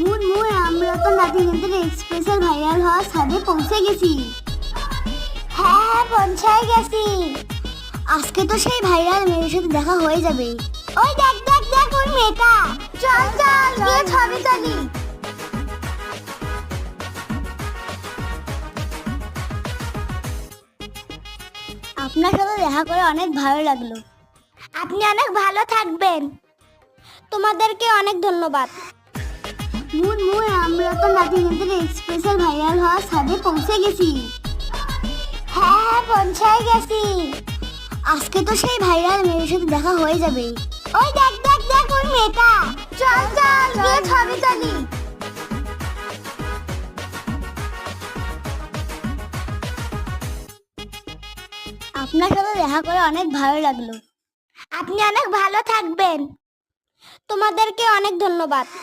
Moon moon, আমরা তো নাতিনিদের special viral হওয়ার ছাদে পৌঁছে গেছি। হ্যাঁ পৌঁছায় গেছি। আজকে তো সেই ভাইরাল মেয়ের সাথে দেখা হয়ে যাবে। ওই দেখ দেখ দেখ ওই মেয়েটা। চল চল, গিয়ে ছবি তুলি। আপনার সাথে দেখা করে অনেক ভালো লাগল। আপনি অনেক ভালো থাকবেন। তোমাদেরকে অনেক ধন্যবাদ। মুন মুন আমরা তো স্পেশাল ভাইরাল পৌঁছে গেছি। হ্যাঁ পৌঁছায় গেছি। আজকে তো সেই ভাইরাল মেয়ের সাথে দেখা হয়ে যাবে। ওই দেখ দেখ দেখ ওই মেয়েটা। চল চল, গিয়ে ছবি তুলি। আপনার সাথে দেখা করে অনেক ভালো লাগল। আপনি অনেক ভালো থাকবেন। তোমাদেরকে অনেক ধন্যবাদ।